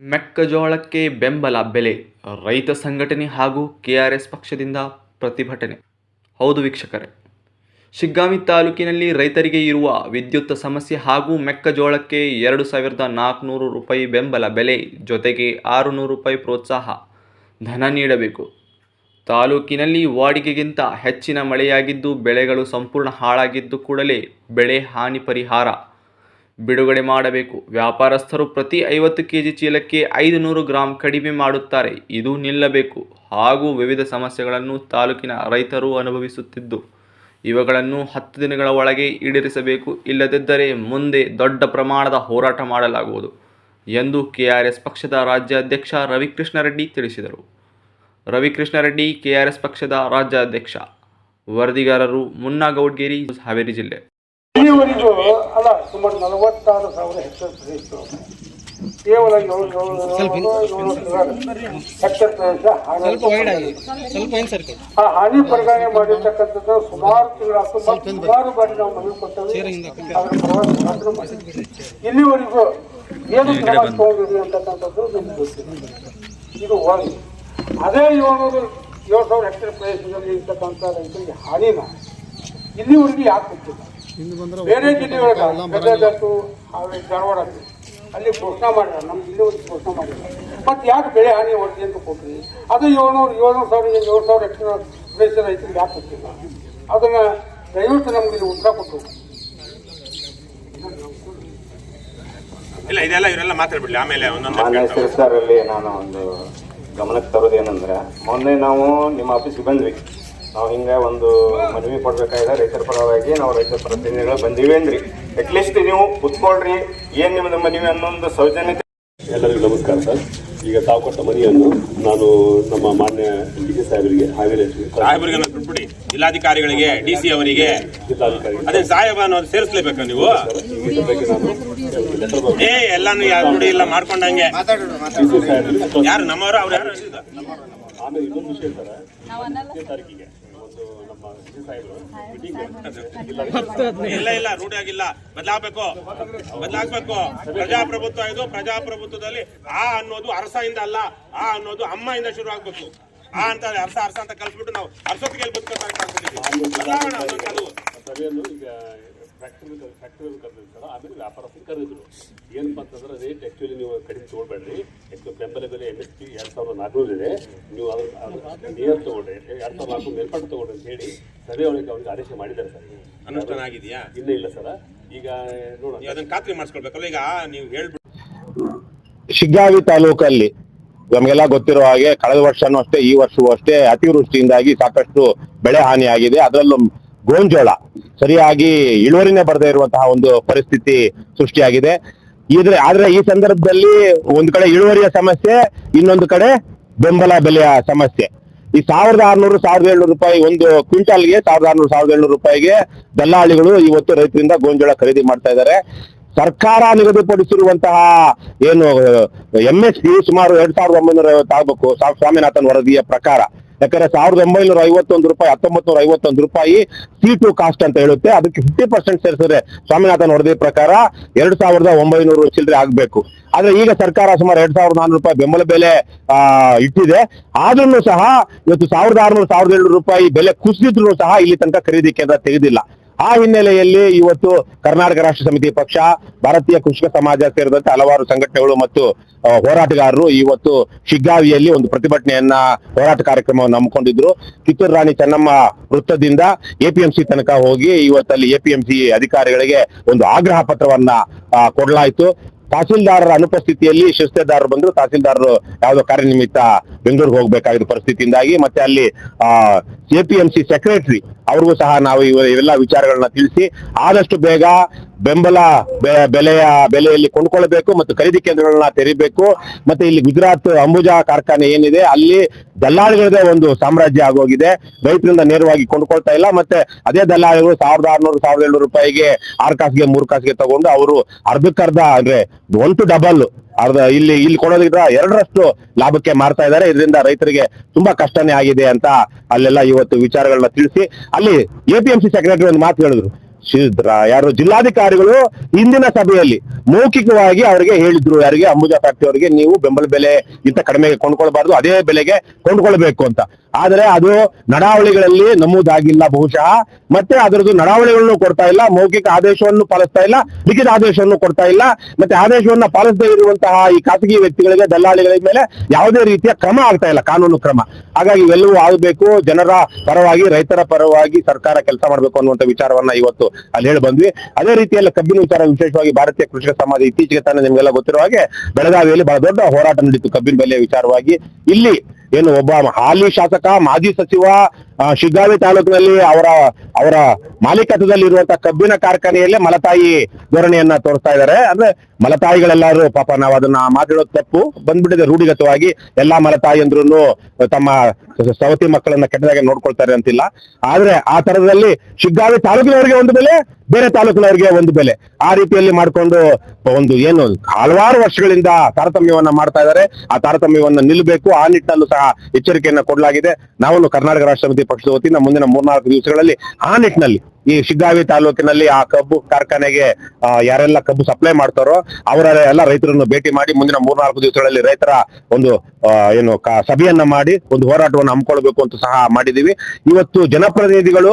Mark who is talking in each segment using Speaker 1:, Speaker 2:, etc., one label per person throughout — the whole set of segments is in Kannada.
Speaker 1: ಮೆಕ್ಕೆಜೋಳಕ್ಕೆ ಬೆಂಬಲ ಬೆಲೆ, ರೈತ ಸಂಘಟನೆ ಹಾಗೂ ಕೆಆರ್ಎಸ್ ಪಕ್ಷದಿಂದ ಪ್ರತಿಭಟನೆ. ಹೌದು ವೀಕ್ಷಕರೇ ಶಿಗ್ಗಾಮಿ ತಾಲೂಕಿನಲ್ಲಿ ರೈತರಿಗೆ ಇರುವ ವಿದ್ಯುತ್ ಸಮಸ್ಯೆ ಹಾಗೂ ಮೆಕ್ಕಜೋಳಕ್ಕೆ ಎರಡು ಸಾವಿರದ ನಾಲ್ಕುನೂರು ರೂಪಾಯಿ ಬೆಂಬಲ ಬೆಲೆ ಜೊತೆಗೆ ಆರುನೂರು ರೂಪಾಯಿ ಪ್ರೋತ್ಸಾಹ, ಧನ ನೀಡಬೇಕು. ತಾಲೂಕಿನಲ್ಲಿ ವಾಡಿಕೆಗಿಂತ ಹೆಚ್ಚಿನ ಮಳೆಯಾಗಿದ್ದು, ಬೆಳೆಗಳು ಸಂಪೂರ್ಣ ಹಾಳಾಗಿದ್ದು ಕೂಡಲೇ ಬೆಳೆ ಹಾನಿ ಪರಿಹಾರ ಬಿಡುಗಡೆ ಮಾಡಬೇಕು. ವ್ಯಾಪಾರಸ್ಥರು ಪ್ರತಿ ಐವತ್ತು ಕೆಜಿ ಚೀಲಕ್ಕೆ ಐದು ನೂರು ಗ್ರಾಂ ಕಡಿಮೆ ಮಾಡುತ್ತಾರೆ. ಇದು ನಿಲ್ಲಬೇಕು. ಹಾಗೂ ವಿವಿಧ ಸಮಸ್ಯೆಗಳನ್ನು ತಾಲೂಕಿನ ರೈತರು ಅನುಭವಿಸುತ್ತಿದ್ದು, ಇವುಗಳನ್ನು ಹತ್ತು ದಿನಗಳ ಒಳಗೆ ಈಡೇರಿಸಬೇಕು. ಇಲ್ಲದಿದ್ದರೆ ಮುಂದೆ ದೊಡ್ಡ ಪ್ರಮಾಣದ ಹೋರಾಟ ಮಾಡಲಾಗುವುದು ಎಂದು ಕೆಆರ್ಎಸ್ ಪಕ್ಷದ ರಾಜ್ಯಾಧ್ಯಕ್ಷ ರವಿಕೃಷ್ಣ ರೆಡ್ಡಿ ತಿಳಿಸಿದರು. ರವಿಕೃಷ್ಣ ರೆಡ್ಡಿ ಕೆಆರ್ಎಸ್ ಪಕ್ಷದ ರಾಜ್ಯಾಧ್ಯಕ್ಷ, ವರದಿಗಾರರು ಮುನ್ನಾ ಗೌಡ್ಗೇರಿ ಹಾವೇರಿ ಜಿಲ್ಲೆ.
Speaker 2: ಇಲ್ಲಿವರೆಗೂ ಅಲ್ಲ ಸುಮಾರು ನಲವತ್ತಾರು ಸಾವಿರ ಹೆಕ್ಟೇರ್ ಪ್ರದೇಶ ಕೇವಲ ಏಳು ಏಳು ಹೆಕ್ಟೇರ್ ಪ್ರದೇಶ ಹಾನಿ ಆ ಹಾನಿ ಪರಿಗಣನೆ ಮಾಡಿರ್ತಕ್ಕಂಥದ್ದು ಸುಮಾರು ತಿಂಗಳು ಸುಮಾರು ಬಾರಿ ನಾವು ಮನವಿ ಕೊಟ್ಟೇವೆ. ಅದರ ಇಲ್ಲಿವರೆಗೂ ಏನು ಕ್ರಮ ತಗೊಂಡಿದೆ ಅಂತಕ್ಕಂಥದ್ದು ನಮ್ಗೆ ಗೊತ್ತಿಲ್ಲ ಇದು ಒಂದು ಅದೇ ಏಳ್ನೂರು ಏಳು ಸಾವಿರ ಹೆಕ್ಟೇರ್ ಪ್ರದೇಶದಲ್ಲಿ ಇರ್ತಕ್ಕಂಥ ರೈತರಿಗೆ ಹಾನಿನ? ಇಲ್ಲಿವರೆಗೂ ಯಾಕೆ ಗೊತ್ತಿಲ್ಲ? ಬೇರೆ ಜಿಲ್ಲೆಗಳಿಗೆ ಗದಗತ್ತು ಹಾವೇರಿ ಧಾರವಾಡ. ಅಲ್ಲಿ ಘೋಷಣೆ ಮಾಡಿಲ್ಲ ನಮ್ಮ ಒಂದು ಘೋಷಣೆ ಮಾಡಿಲ್ಲ ಮತ್ತೆ ಯಾಕೆ ಬೆಳೆ ಹಾನಿ ವರದಿ ಅಂತ ಕೊಟ್ಟಿರಿ ಅದು ಏಳ್ನೂರು ಏಳ್ನೂರು ಸಾವಿರ ಏಳು ಸಾವಿರ ಹೆಕ್ಟೇರ್ ಪ್ರದೇಶ ರೈತರಿಗೆ ಯಾಕೆ ಕೊಟ್ಟಿಲ್ಲ ಅದನ್ನ ದಯವಿಟ್ಟು ನಮ್ಗೆ ಇಲ್ಲಿ ಉತ್ತರ ಕೊಟ್ಟು.
Speaker 3: ಇಲ್ಲ ಇದೆಲ್ಲ ಇವರೆಲ್ಲ ಮಾತಾಡ್ಬಿಡ್ಲಿ ಆಮೇಲೆ ಒಂದೊಂದು
Speaker 4: ಮಾನ್ಯ ನಾನು ಒಂದು ಗಮನಕ್ಕೆ ತರೋದು ಏನಂದ್ರೆ ಮೊನ್ನೆ ನಾವು ನಿಮ್ಮ ಆಫೀಸ್ಗೆ ಬಂದ್ವಿ. ನಾವು ಹಿಂಗೆ ಒಂದು ಮನವಿ ಕೊಡ್ಬೇಕಾಗಿದೆ ರೈತರ ಪರವಾಗಿ ನಾವು ರೈತರ ಪ್ರತಿನಿಧಿಗಳು ಬಂದಿವೇನ್ರಿ ಅಂದ್ರಿ. ಅಟ್ಲೀಸ್ಟ್ ನೀವು ಕುತ್ಕೊಳ್ರಿ ಏನ್ ನಿಮ್ಮದು ಮನವಿ ಅನ್ನೊಂದು ಸೌಜನ್ಯತೆ.
Speaker 5: ಎಲ್ಲರಿಗೂ ನಮಸ್ಕಾರ ಸರ್. ಈಗ ತಾವು ಕೊಟ್ಟ ಮನೆಯನ್ನು ನಾನು ನಮ್ಮ ಮಾನ್ಯ ಡಿ ಸಿ ಸಾಹೇಬರಿಗೆ ಹಾವೇರಿ
Speaker 3: ಸಾಹೇಬರಿಗೆ ಬಿಟ್ಬಿಡಿ. ಜಿಲ್ಲಾಧಿಕಾರಿಗಳಿಗೆ ಡಿ ಸಿ ಅವರಿಗೆ ಅದೇ ಸಾಹೇಬ ಅನ್ನೋದು ಸೇರಿಸ್ಲೇಬೇಕು ನೀವು? ಏ ಎಲ್ಲಾನು ಯಾರು ಇಲ್ಲ ಮಾಡ್ಕೊಂಡಂಗೆ. ಯಾರು ನಮ್ಮವರು ಅವ್ರು ಯಾರು?
Speaker 5: ಆಮೇಲೆ ಇನ್ನೊಂದು ವಿಷಯ ಸರ್ ತಾರೀಕಿಗೆ ಒಂದು ನಮ್ಮ ಡಿ ಸಿ ಸಾಹೇಬರು ಮೀಟಿಂಗ್
Speaker 3: ಇಲ್ಲ. ಇಲ್ಲ ರೂಢಿ ಆಗಿಲ್ಲ. ಬದಲಾಗಬೇಕು. ಬದಲಾಗಬೇಕು. ಪ್ರಜಾಪ್ರಭುತ್ವ ಇದು ಪ್ರಜಾಪ್ರಭುತ್ವದಲ್ಲಿ ಆ ಅನ್ನೋದು ಅರಸದಿಂದ ಅಲ್ಲ ಆ ಅನ್ನೋದು ಅಮ್ಮ ಇಂದ ಶುರು ಆಗ್ಬೇಕು. ಆ ಅಂತ ಅರ್ಸ ಅರಸ ಅಂತ ಕಲ್ಸ್ಬಿಟ್ಟು ನಾವು ಅರ್ಸೊತ್ತಿಗೆ.
Speaker 5: ಸಭೆಯನ್ನು ಈಗ ಫ್ಯಾಕ್ಟ್ರಿ ಫ್ಯಾಕ್ಟ್ರಿ ಕರೆದಿರ್ತಾರೆ ಆಮೇಲೆ ವ್ಯಾಪಾರಸ್ಥರು ಕರೆದಿದ್ರು. ಏನಪ್ಪ ಅಂತಂದ್ರೆ ರೇಟ್ ಆ್ಯಕ್ಚುಲಿ ನೀವು ಕಡಿಮೆ ತೊಗೊಳ್ಬೇಡ್ರಿ. ಯಾಕೆ ಬೆಂಬಲ ಬೆಲೆ ಎಂ ಎಸ್ ಪಿ ಎರಡು ಸಾವಿರದ ನಾಲ್ಕುನೂರು ಇದೆ. ನೀವು ಅದ್ರ ನಿಯರ್ ತೊಗೊಳ್ರಿ. ಎರಡು ಸಾವಿರದ ನಾಲ್ಕು ಮೇಲ್ಪಟ್ಟು ತೊಗೊಳ್ರಿ ಅಂತ ಹೇಳಿ ಸಭೆ ಒಳಗೆ ಅವ್ರಿಗೆ ಆದೇಶ ಮಾಡಿದ್ದಾರೆ ಸರ್.
Speaker 3: ಅನುಷ್ಠಾನ ಆಗಿದೆಯಾ?
Speaker 5: ಇಲ್ಲ ಇಲ್ಲ ಸರ್. ಈಗ ನೋಡಿ
Speaker 3: ನೀವು ಅದನ್ನ ಖಾತ್ರಿ ಮಾಡಿಸ್ಕೊಳ್ಬೇಕಲ್ಲ. ಈಗ ನೀವು ಹೇಳ್ಬಿಟ್ಟು
Speaker 6: ಶಿಗ್ಗಾವಿ ತಾಲೂಕಲ್ಲಿ ನಮಗೆಲ್ಲ ಗೊತ್ತಿರೋ ಹಾಗೆ ಕಳೆದ ವರ್ಷನೂ ಅಷ್ಟೇ ಈ ವರ್ಷವೂ ಅಷ್ಟೇ ಅತಿವೃಷ್ಟಿಯಿಂದಾಗಿ ಸಾಕಷ್ಟು ಬೆಳೆ ಹಾನಿಯಾಗಿದೆ. ಅದರಲ್ಲೂ ಗೋಂಜೋಳ ಸರಿಯಾಗಿ ಇಳುವರಿನೇ ಬರದೇ ಇರುವಂತಹ ಒಂದು ಪರಿಸ್ಥಿತಿ ಸೃಷ್ಟಿಯಾಗಿದೆ. ಇದ್ರೆ ಆದ್ರೆ ಈ ಸಂದರ್ಭದಲ್ಲಿ ಒಂದು ಕಡೆ ಇಳುವರಿಯ ಸಮಸ್ಯೆ, ಇನ್ನೊಂದು ಕಡೆ ಬೆಂಬಲ ಬೆಲೆಯ ಸಮಸ್ಯೆ. ಈ ಸಾವಿರದ ಆರ್ನೂರು, ಸಾವಿರದ ಏಳ್ನೂರು ರೂಪಾಯಿ ಒಂದು ಕ್ವಿಂಟಾಲ್ಗೆ ಸಾವಿರದ ಆರ್ನೂರು, ಸಾವಿರದ ಏಳ್ನೂರು ರೂಪಾಯಿಗೆ ದಲ್ಲಾಳಿಗಳು ಇವತ್ತು ರೈತರಿಂದ ಗೋಂಜೋಳ ಖರೀದಿ ಮಾಡ್ತಾ ಇದ್ದಾರೆ. ಸರ್ಕಾರ ನಿಗದಿಪಡಿಸಿರುವಂತಹ ಏನು ಎಂ ಸುಮಾರು ಎರಡ್ ಸಾವಿರದ ಒಂಬೈನೂರ ಐವತ್ತು ಆಗ್ಬೇಕು ಸ್ವಾಮಿನಾಥನ್ ವರದಿಯ ಪ್ರಕಾರ. ಯಾಕಂದ್ರೆ ಸಾವಿರದ ಒಂಬೈನೂರ ಐವತ್ತೊಂದು ರೂಪಾಯಿ ಹತ್ತೊಂಬತ್ತು ನೂರ ಐವತ್ತೊಂದು ರೂಪಾಯಿ ಸಿ ಟು ಕಾಸ್ಟ್ ಅಂತ ಹೇಳುತ್ತೆ. ಅದಕ್ಕೆ ಫಿಫ್ಟಿ ಪರ್ಸೆಂಟ್ ಸೇರಿಸಿದ್ರೆ ಸ್ವಾಮಿನಾಥನ್ ವರದಿ ಪ್ರಕಾರ ಎರಡ್ ಸಾವಿರದ ಒಂಬೈನೂರು ಚಿಲ್ಲರೆ ಆಗ್ಬೇಕು. ಆದ್ರೆ ಈಗ ಸರ್ಕಾರ ಸುಮಾರು ಎರಡ್ ಸಾವಿರದ ನಾನ್ನೂರು ರೂಪಾಯಿ ಬೆಂಬಲ ಬೆಲೆ ಇಟ್ಟಿದೆ. ಆದ್ರೂ ಸಹ ಇವತ್ತು ಸಾವಿರದ ಆರುನೂರು, ಸಾವಿರದ ಏಳ್ನೂರು ರೂಪಾಯಿ ಬೆಲೆ ಕುಸಿದ್ರು ಸಹ ಇಲ್ಲಿ ತನಕ ಖರೀದಿ ಕೇಂದ್ರ ತೆಗೆದಿಲ್ಲ. ಆ ಹಿನ್ನೆಲೆಯಲ್ಲಿ ಇವತ್ತು ಕರ್ನಾಟಕ ರಾಷ್ಟ್ರ ಸಮಿತಿ ಪಕ್ಷ, ಭಾರತೀಯ ಕೃಷಿಕ ಸಮಾಜ ಸೇರಿದಂತೆ ಹಲವಾರು ಸಂಘಟನೆಗಳು ಮತ್ತು ಹೋರಾಟಗಾರರು ಇವತ್ತು ಶಿಗ್ಗಾವಿಯಲ್ಲಿ ಒಂದು ಪ್ರತಿಭಟನೆಯನ್ನ, ಹೋರಾಟ ಕಾರ್ಯಕ್ರಮವನ್ನು ಹಮ್ಮಿಕೊಂಡಿದ್ರು. ಕಿತ್ತೂರು ರಾಣಿ ಚೆನ್ನಮ್ಮ ವೃತ್ತದಿಂದ ಎಪಿಎಂಸಿ ತನಕ ಹೋಗಿ ಇವತ್ತಲ್ಲಿ ಎಪಿಎಂಸಿ ಅಧಿಕಾರಿಗಳಿಗೆ ಒಂದು ಆಗ್ರಹ ಪತ್ರವನ್ನ ಕೊಡಲಾಯಿತು. ತಹಸೀಲ್ದಾರರ ಅನುಪಸ್ಥಿತಿಯಲ್ಲಿ ಶಿಸ್ತೆದಾರರು ಬಂದ್ರು, ತಹಸೀಲ್ದಾರರು ಯಾವುದೋ ಕಾರ್ಯನಿಮಿತ್ತ ಬೆಂಗಳೂರಿಗೆ ಹೋಗ್ಬೇಕಾಗಿದ್ದ ಪರಿಸ್ಥಿತಿಯಿಂದಾಗಿ ಮತ್ತೆ ಅಲ್ಲಿ ಎಪಿಎಂಸಿ ಸೆಕ್ರೆಟರಿ ಅವ್ರಿಗೂ ಸಹ ನಾವು ಇವ- ಇವೆಲ್ಲ ವಿಚಾರಗಳನ್ನ ತಿಳಿಸಿ, ಆದಷ್ಟು ಬೇಗ ಬೆಂಬಲ ಬೆಲೆಯ ಬೆಲೆಯಲ್ಲಿ ಕೊಂಡ್ಕೊಳ್ಬೇಕು ಮತ್ತು ಖರೀದಿ ಕೇಂದ್ರಗಳನ್ನ ತೆರೀಬೇಕು. ಮತ್ತೆ ಇಲ್ಲಿ ಗುಜರಾತ್ ಅಂಬುಜಾ ಕಾರ್ಖಾನೆ ಏನಿದೆ, ಅಲ್ಲಿ ದಲ್ಲಾಳಿಗಳದೇ ಒಂದು ಸಾಮ್ರಾಜ್ಯ ಆಗೋಗಿದೆ. ರೈತರಿಂದ ನೇರವಾಗಿ ಕೊಂಡ್ಕೊಳ್ತಾ ಇಲ್ಲ. ಮತ್ತೆ ಅದೇ ದಲ್ಲಾಳಿಗಳು ಸಾವಿರದ ಆರ್ನೂರು, ಸಾವಿರದ ಏಳ್ನೂರು ರೂಪಾಯಿಗೆ ಆರು ಕಾಸಿಗೆ, ಮೂರು ಕಾಸಿಗೆ ತಗೊಂಡು ಅವರು ಅರ್ಧಕ್ಕರ್ಧ ಅಂದ್ರೆ ಒನ್ ಟು ಡಬಲ್ ಅರ್ಧ ಇಲ್ಲಿ ಇಲ್ಲಿ ಕೊಡೋದ್ರಿಂದ ಎರಡರಷ್ಟು ಲಾಭಕ್ಕೆ ಮಾರ್ತಾ ಇದ್ದಾರೆ. ಇದರಿಂದ ರೈತರಿಗೆ ತುಂಬಾ ಕಷ್ಟನೇ ಆಗಿದೆ ಅಂತ ಅಲ್ಲೆಲ್ಲ ಇವತ್ತು ವಿಚಾರಗಳನ್ನ ತಿಳಿಸಿ. ಅಲ್ಲಿ ಎಪಿಎಂಸಿ ಸೆಕ್ರೆಟರಿ ಒಂದು ಮಾತು ಹೇಳಿದ್ರು. ಯಾರು ಜಿಲ್ಲಾಧಿಕಾರಿಗಳು ಇಂದಿನ ಸಭೆಯಲ್ಲಿ ಮೌಖಿಕವಾಗಿ ಅವರಿಗೆ ಹೇಳಿದ್ರು. ಯಾರಿಗೆ? ಅಂಬುಜಾ ಫ್ಯಾಕ್ಟರಿ ಅವರಿಗೆ. ನೀವು ಬೆಂಬಲ ಬೆಲೆ ಇಂತ ಕಡಿಮೆಗೆ ಕೊಂಡ್ಕೊಳ್ಬಾರ್ದು. ಅದೇ ಬೆಲೆಗೆ ಕೊಂಡ್ಕೊಳ್ಬೇಕು ಅಂತ. ಆದ್ರೆ ಅದು ನಡಾವಳಿಗಳಲ್ಲಿ ನಮೂದಾಗಿಲ್ಲ ಬಹುಶಃ. ಮತ್ತೆ ಅದರದ್ದು ನಡಾವಳಿಗಳನ್ನು ಕೊಡ್ತಾ ಇಲ್ಲ. ಮೌಖಿಕ ಆದೇಶವನ್ನು ಪಾಲಿಸ್ತಾ ಇಲ್ಲ. ಲಿಖಿತ ಆದೇಶವನ್ನು ಕೊಡ್ತಾ ಇಲ್ಲ. ಮತ್ತೆ ಆದೇಶವನ್ನ ಪಾಲಿಸದೇ ಇರುವಂತಹ ಈ ಖಾಸಗಿ ವ್ಯಕ್ತಿಗಳಿಗೆ, ದಲ್ಲಾಳಿಗಳ ಮೇಲೆ ಯಾವುದೇ ರೀತಿಯ ಕ್ರಮ ಆಗ್ತಾ ಇಲ್ಲ. ಕಾನೂನು ಕ್ರಮ. ಹಾಗಾಗಿ ಇವೆಲ್ಲವೂ ಆಗಬೇಕು. ಜನರ ಪರವಾಗಿ, ರೈತರ ಪರವಾಗಿ ಸರ್ಕಾರ ಕೆಲಸ ಮಾಡಬೇಕು ಅನ್ನುವಂತ ವಿಚಾರವನ್ನ ಇವತ್ತು ಅಲ್ಲಿ ಹೇಳಿ ಬಂದ್ವಿ. ಅದೇ ರೀತಿಯಲ್ಲಿ ಕಬ್ಬಿನ ವಿಚಾರ ವಿಶೇಷವಾಗಿ ಭಾರತೀಯ ಕೃಷಿಕ ಸಮಾಜ ಇತ್ತೀಚೆಗೆ ತಾನೇ ನಿಮ್ಗೆಲ್ಲ ಗೊತ್ತಿರುವ ಹಾಗೆ ಬೆಳಗಾವಿಯಲ್ಲಿ ಬಹಳ ದೊಡ್ಡ ಹೋರಾಟ ನಡೀತು ಕಬ್ಬಿನ ಬೆಲೆಯ ವಿಚಾರವಾಗಿ. ಇಲ್ಲಿ ಏನು ಒಬ್ಬ ಹಾಲಿ ಶಾಸಕ, ಮಾಜಿ ಸಚಿವ ಶಿಗ್ಗಾವಿ ತಾಲೂಕಿನಲ್ಲಿ ಅವರ ಅವರ ಮಾಲೀಕತ್ವದಲ್ಲಿ ಇರುವಂತಹ ಕಬ್ಬಿನ ಕಾರ್ಖಾನೆಯಲ್ಲೇ ಮಲತಾಯಿ ಧೋರಣೆಯನ್ನ ತೋರಿಸ್ತಾ ಇದ್ದಾರೆ. ಅಂದ್ರೆ ಮಲತಾಯಿಗಳೆಲ್ಲರೂ ಪಾಪ ನಾವು ಅದನ್ನ ಮಾತಾಡೋದು ತಪ್ಪು. ಬಂದ್ಬಿಟ್ಟಿದೆ ರೂಢಿಗತವಾಗಿ. ಎಲ್ಲಾ ಮಲತಾಯಿ ಅಂದ್ರೂ ತಮ್ಮ ಸವತಿ ಮಕ್ಕಳನ್ನ ಕೆಟ್ಟದಾಗಿ ನೋಡ್ಕೊಳ್ತಾರೆ ಅಂತಿಲ್ಲ. ಆದ್ರೆ ಆ ತರದಲ್ಲಿ ಶಿಗ್ಗಾವಿ ತಾಲೂಕಿನವರಿಗೆ ಒಂದು ಬೆಲೆ, ಬೇರೆ ತಾಲೂಕಿನವರಿಗೆ ಒಂದು ಬೆಲೆ. ಆ ರೀತಿಯಲ್ಲಿ ಮಾಡ್ಕೊಂಡು ಒಂದು ಏನು ಹಲವಾರು ವರ್ಷಗಳಿಂದ ತಾರತಮ್ಯವನ್ನ ಮಾಡ್ತಾ ಇದ್ದಾರೆ. ಆ ತಾರತಮ್ಯವನ್ನ ನಿಲ್ಲಬೇಕು ಆ ನಿಟ್ಟಿನಲ್ಲೂ ಸಹ ಎಚ್ಚರಿಕೆಯನ್ನ ಕೊಡಲಾಗಿದೆ. ನಾವು ಕರ್ನಾಟಕ ರಾಷ್ಟ್ರ ಸಮಿತಿ ಪಕ್ಷದ ವತಿಯಿಂದ ಮುಂದಿನ ಮೂರ್ನಾಲ್ಕು ದಿವಸಗಳಲ್ಲಿ ಆ ನಿಟ್ಟಿನಲ್ಲಿ ಈ ಶಿಗ್ಗಾವಿ ತಾಲೂಕಿನಲ್ಲಿ ಆ ಕಬ್ಬು ಕಾರ್ಖಾನೆಗೆ ಯಾರೆಲ್ಲ ಕಬ್ಬು ಸಪ್ಲೈ ಮಾಡ್ತಾರೋ ಅವರ ಎಲ್ಲ ರೈತರನ್ನು ಭೇಟಿ ಮಾಡಿ ಮುಂದಿನ ಮೂರ್ನಾಲ್ಕು ದಿವಸಗಳಲ್ಲಿ ರೈತರ ಒಂದು ಏನು ಸಭೆಯನ್ನ ಮಾಡಿ ಒಂದು ಹೋರಾಟವನ್ನು ಹಮ್ಮಿಕೊಳ್ಬೇಕು ಅಂತ ಸಹ ಮಾಡಿದೀವಿ ಇವತ್ತು ಜನಪ್ರತಿನಿಧಿಗಳು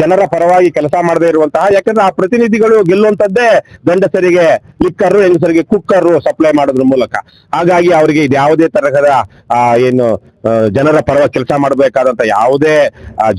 Speaker 6: ಜನರ ಪರವಾಗಿ ಕೆಲಸ ಮಾಡದೇ ಇರುವಂತಹ, ಯಾಕಂದ್ರೆ ಆ ಪ್ರತಿನಿಧಿಗಳು ಗೆಲ್ಲುವಂತದ್ದೇ ಗಂಡಸರಿಗೆ ಲಿಕ್ಕರ್, ಹೆಂಗಸರಿಗೆ ಕುಕ್ಕರ್ ಸಪ್ಲೈ ಮಾಡೋದ್ರ ಮೂಲಕ. ಹಾಗಾಗಿ ಅವರಿಗೆ ಇದು ಯಾವುದೇ ತರಹದ ಏನು ಜನರ ಪರವಾಗಿ ಕೆಲಸ ಮಾಡಬೇಕಾದಂತ ಯಾವುದೇ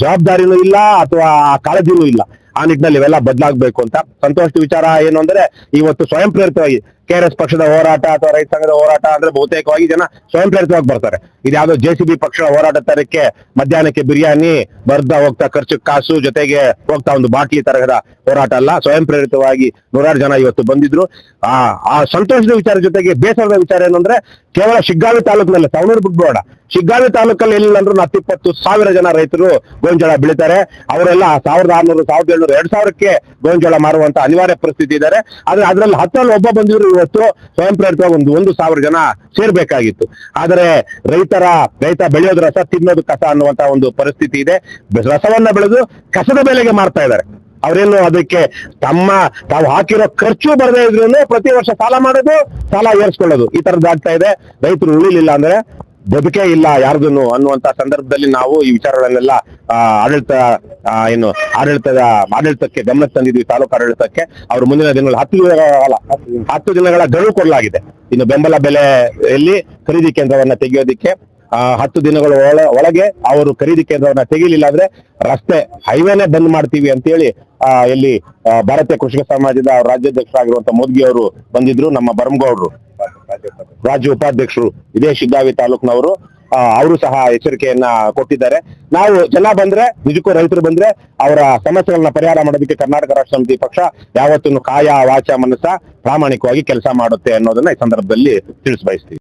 Speaker 6: ಜವಾಬ್ದಾರಿನೂ ಇಲ್ಲ ಅಥವಾ ಕಾಳಜಿನೂ ಇಲ್ಲ. ಆ ನಿಟ್ಟಿನಲ್ಲಿ ಇವೆಲ್ಲ ಬದಲಾಗಬೇಕು ಅಂತ ಸಂತೋಷದ ವಿಚಾರ ಏನು ಅಂದ್ರೆ, ಇವತ್ತು ಸ್ವಯಂ ಪ್ರೇರಿತವಾಗಿ ಕೆ ಆರ್ ಎಸ್ ಪಕ್ಷದ ಹೋರಾಟ ಅಥವಾ ರೈತ ಸಂಘದ ಹೋರಾಟ ಅಂದ್ರೆ ಬಹುತೇಕವಾಗಿ ಜನ ಸ್ವಯಂ ಪ್ರೇರಿತವಾಗಿ ಬರ್ತಾರೆ ಇದ್ಯಾವುದೋ ಜೆ ಸಿ ಬಿ ಪಕ್ಷದ ಹೋರಾಟ ತರಕ್ಕೆ ಮಧ್ಯಾಹ್ನಕ್ಕೆ ಬಿರಿಯಾನಿ ಬರ್ತಾ ಹೋಗ್ತಾ ಖರ್ಚು ಕಾಸು ಜೊತೆಗೆ ಹೋಗ್ತಾ ಒಂದು ಬಾಟಲಿ ತರಹದ ಹೋರಾಟ ಅಲ್ಲ. ಸ್ವಯಂ ಪ್ರೇರಿತವಾಗಿ ನೂರಾರು ಜನ ಇವತ್ತು ಬಂದಿದ್ರು. ಆ ಆ ಸಂತೋಷದ ವಿಚಾರ ಜೊತೆಗೆ ಬೇಸರದ ವಿಚಾರ ಏನಂದ್ರೆ ಕೇವಲ ಶಿಗ್ಗಾವಿ ತಾಲೂಕಿನಲ್ಲಿ ಸವಣೂರು ಬಿಟ್ಬೇಡ. ಶಿಗ್ಗಾವಿ ತಾಲೂಕಲ್ಲಿ ಎಲ್ಲಿಲ್ಲ ಅಂದ್ರೂ ಹತ್ತಿಪ್ಪತ್ತು ಸಾವಿರ ಜನ ರೈತರು ಗೋಂಜಾಳ ಬೆಳಿತಾರೆ. ಅವರೆಲ್ಲ ಸಾವಿರದ ಆರ್ನೂರು, ಸಾವಿರದ ಏಳ್ನೂರು, ಎರಡ್ ಸಾವಿರಕ್ಕೆ ಗೋಂಜಾಳ ಮಾರುವಂತ ಅನಿವಾರ್ಯ ಪರಿಸ್ಥಿತಿ ಇದ್ದಾರೆ. ಆದ್ರೆ ಅದ್ರಲ್ಲಿ ಹತ್ತರಲ್ಲಿ ಒಬ್ಬ ಬಂದಿದ್ರು ಇವತ್ತು ಸ್ವಯಂ ಪ್ರೇರಿತ ಒಂದು ಒಂದು ಸಾವಿರ ಜನ ಸೇರ್ಬೇಕಾಗಿತ್ತು. ಆದರೆ ರೈತರ, ರೈತ ಬೆಳೆಯೋದು ರಸ, ತಿನ್ನೋದು ಕಸ ಅನ್ನುವಂತ ಒಂದು ಪರಿಸ್ಥಿತಿ ಇದೆ. ರಸವನ್ನ ಬೆಳೆದು ಕಸದ ಬೆಲೆಗೆ ಮಾರ್ತಾ ಇದ್ದಾರೆ. ಅವರೇನು ಅದಕ್ಕೆ ತಮ್ಮ, ತಾವು ಹಾಕಿರೋ ಖರ್ಚು ಬರದೇ ಇದ್ರೂ ಪ್ರತಿ ವರ್ಷ ಸಾಲ ಮಾಡೋದು, ಸಾಲ ಏರ್ಸ್ಕೊಳ್ಳೋದು ಈ ತರದ್ದು ಆಗ್ತಾ ಇದೆ. ರೈತರು ಉಳಿಲಿಲ್ಲ ಅಂದ್ರೆ ಬದುಕೇ ಇಲ್ಲ ಯಾರ್ದನ್ನು ಅನ್ನುವಂತ ಸಂದರ್ಭದಲ್ಲಿ ನಾವು ಈ ವಿಚಾರಗಳನ್ನೆಲ್ಲ ಆಡಳಿತ ಏನು ಆಡಳಿತದ ಆಡಳಿತಕ್ಕೆ ಗಮನ ತಂದಿದ್ವಿ ತಾಲೂಕು ಆಡಳಿತಕ್ಕೆ. ಅವರು ಮುಂದಿನ ದಿನಗಳು ಹತ್ತು ದಿನಗಳ ಹತ್ತು ದಿನಗಳ ಗಡುವು ಕೊಡಲಾಗಿದೆ. ಇನ್ನು ಬೆಂಬಲ ಬೆಲೆಯಲ್ಲಿ ಖರೀದಿ ಕೇಂದ್ರವನ್ನ ತೆಗೆಯೋದಿಕ್ಕೆ ಹತ್ತು ದಿನಗಳ ಒಳ ಒಳಗೆ ಅವರು ಖರೀದಿ ಕೇಂದ್ರವನ್ನ ತೆಗಿಲಿಲ್ಲ ಅಂದ್ರೆ ರಸ್ತೆ ಹೈವೇನೆ ಬಂದ್ ಮಾಡ್ತೀವಿ ಅಂತೇಳಿ ಆ, ಇಲ್ಲಿ ಭಾರತೀಯ ಕೃಷಿಕ ಸಮಾಜದ ರಾಜ್ಯಾಧ್ಯಕ್ಷರಾಗಿರುವಂತ ಮೋದಿ ಅವರು ಬಂದಿದ್ರು ನಮ್ಮ ಬರಂಗೌಡ್ರು ರಾಜ್ಯ ಉಪಾಧ್ಯಕ್ಷರು ಇದೇ ಶಿಗ್ಗಾವಿ ತಾಲೂಕ್ನವರು ಅವರು ಸಹ ಎಚ್ಚರಿಕೆಯನ್ನ ಕೊಟ್ಟಿದ್ದಾರೆ. ನಾವು ಜನ ಬಂದ್ರೆ, ನಿಜಕ್ಕೂ ರೈತರು ಬಂದ್ರೆ ಅವರ ಸಮಸ್ಯೆಗಳನ್ನ ಪರಿಹಾರ ಮಾಡೋದಕ್ಕೆ ಕರ್ನಾಟಕ ರಾಷ್ಟ್ರ ಸಮಿತಿ ಪಕ್ಷ ಯಾವತ್ತೂ ಕಾಯ ವಾಚ ಮನಸ್ಸ ಪ್ರಾಮಾಣಿಕವಾಗಿ ಕೆಲಸ ಮಾಡುತ್ತೆ ಅನ್ನೋದನ್ನ ಈ ಸಂದರ್ಭದಲ್ಲಿ ತಿಳಿಸ್ ಬಯಸ್ತೀವಿ.